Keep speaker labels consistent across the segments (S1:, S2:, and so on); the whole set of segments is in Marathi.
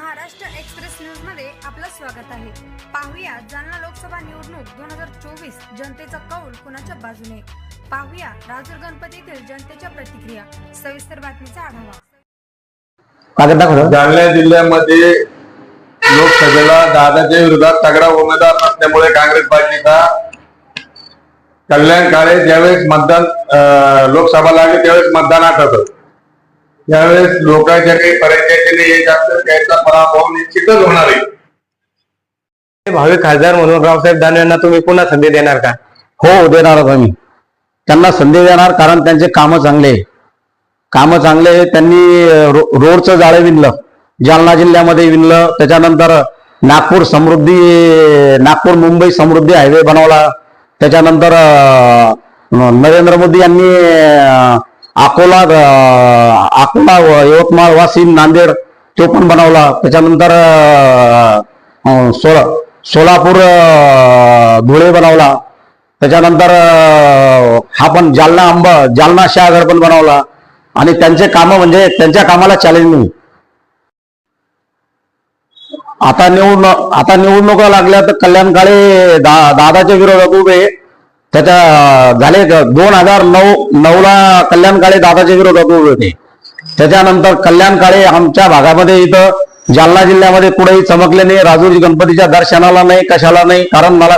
S1: महाराष्ट्र एक्सप्रेस न्यूजमध्ये आपलं स्वागत आहे. पाहुया जालना लोकसभा निवडणूक दोन हजार चोवीस जनतेचा कौल कुणाच्या बाजूने? पाहुया राजूर गणपतीतील जनतेच्या प्रतिक्रिया. सविस्तर बातमीचा आढावा.
S2: जालना जिल्ह्यामध्ये लोकसभेला दादाच्या विरोधात तगडा उमेदवार नसल्यामुळे काँग्रेस पार्टीचा कल्याण काळे ज्यावेळेस मतदान लोकसभा लागली त्यावेळेस मतदानात होतं त्यावेळेस लोकांच्या काही पर्यटकांनी येत असतील त्याचा पराभव निश्चितच होणार आहे
S3: भावी खासदार म्हणून रावसाहेब दानवे यांना तुम्ही पुन्हा संधी देणार का हो देणारच आम्ही त्यांना संधी देणार कारण त्यांचे कामं चांगले आहे. कामं चांगले. त्यांनी रो- रोडचं जाळं विणलं जालना जिल्ह्यामध्ये विणलं त्याच्यानंतर नागपूर समृद्धी नागपूर मुंबई समृद्धी हायवे बनवला त्याच्यानंतर नरेंद्र मोदी यांनी अकोला अकोला यवतमाळ वाशिम नांदेड तो पण बनवला. त्याच्यानंतर सोला सोलापूर धुळे बनवला. त्याच्यानंतर हा पण जालना अंब जालना शहागड पण बनवला. आणि त्यांचे कामं म्हणजे त्यांच्या कामाला चॅलेंज नाही. आता निवडणूक आता निवडणुका लागल्या तर कल्याण काळे दा दादाच्या विरोधात उभे. त्याच्या झाले दोन हजार नऊ नऊला कल्याण काळे दादाच्या विरोधात उभे होते. त्याच्यानंतर कल्याण काळे आमच्या भागामध्ये इथं जालना जिल्ह्यामध्ये कुठेही चमकले नाही. राजूजी गणपतीच्या दर्शनाला नाही कशाला नाही. कारण मला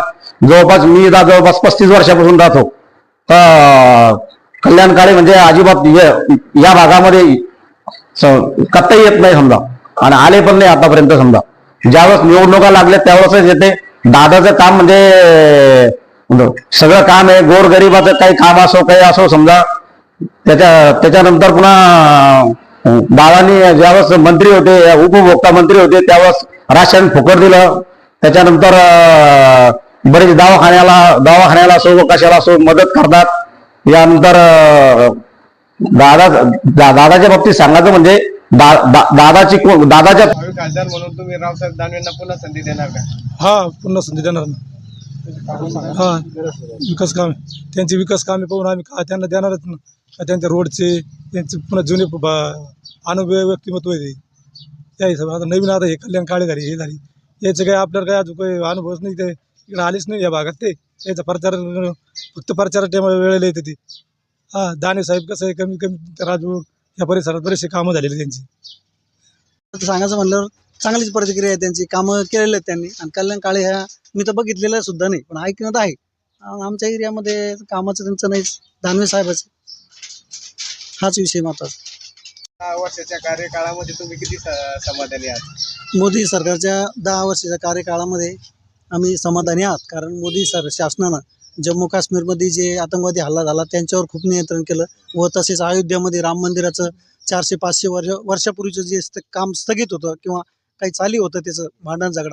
S3: जवळपास मी इथं जवळपास पस्तीस वर्षापासून राहतो. तर कल्याण काळे म्हणजे अजिबात या- या भागामध्ये कत्ताही येत नाही समजा. आणि आले पण नाही आतापर्यंत समजा. ज्यावेळेस निवडणुका लागल्या त्यावेळेसच येते. दादाचं काम म्हणजे सगळं काम आहे गोरगरिबाचं काही काम असो काही असो समजा त्याच्या त्याच्यानंतर पुन्हा दादानी ज्यावेळेस मंत्री होते उपभोक्ता मंत्री होते त्यावेळेस राशन फुकट दिलं. त्याच्यानंतर बरेच दवाखान्याला दवाखान्याला असो कशाला असो मदत करतात. यानंतर दादा दा- दादाच्या बाबतीत सांगायचं म्हणजे दादाची दादाच्या
S4: खासदार म्हणून तुम्ही रावसाहेब दानवेंना पुन्हा संधी देणार का?
S5: हा पुन्हा संधी देणार ना. हा विकास काम. त्यांचे विकास कामे पाहून आम्ही का त्यांना देणारच ना? त्यांच्या रोडचे त्यांचे पुन्हा जुने अनुभव व्यक्तिमत्व आहे ते. त्या हिशोबाने आता नवीन आता हे कल्याण काळे झाली हे झाली. याचं काही आपल्याला काही अजून काही अनुभवच नाही ते. इकडे आलेच नाही या भागात ते. याचा प्रचार फक्त प्रचार टायमाला वेळेला येते ते. हा दाने साहेब कसं आहे? कमी कमी राजू या परिसरात बरेचसे कामं झालेली त्यांची.
S6: सांगायचं म्हणल्यावर चांगलीच प्रतिक्रिया आहे त्यांची कामं केलेले आहेत त्यांनी. आणि कल्याण काळे ह्या मी तर बघितलेलं सुद्धा नाही पण ऐकण्यात आहे. आमच्या एरियामध्ये कामाचं त्यांचं नाही दानवे साहेबाचं हाच विषय महत्त्वाचा.
S4: दहा वर्षाच्या कार्यकाळामध्ये तुम्ही किती स- समाधानी आहात?
S6: मोदी सरकारच्या दहा वर्षाच्या कार्यकाळामध्ये आम्ही समाधानी आहात कारण मोदी सर शासनानं जम्मू काश्मीरमध्ये जे आतंकवादी हल्ला झाला त्यांच्यावर खूप नियंत्रण केलं. व तसेच अयोध्यामध्ये राम मंदिराचं चारशे पाचशे वर्ष वर्षापूर्वीचं जे काम स्थगित होतं किंवा काही चाली होतं त्याचं भांडण झगडा.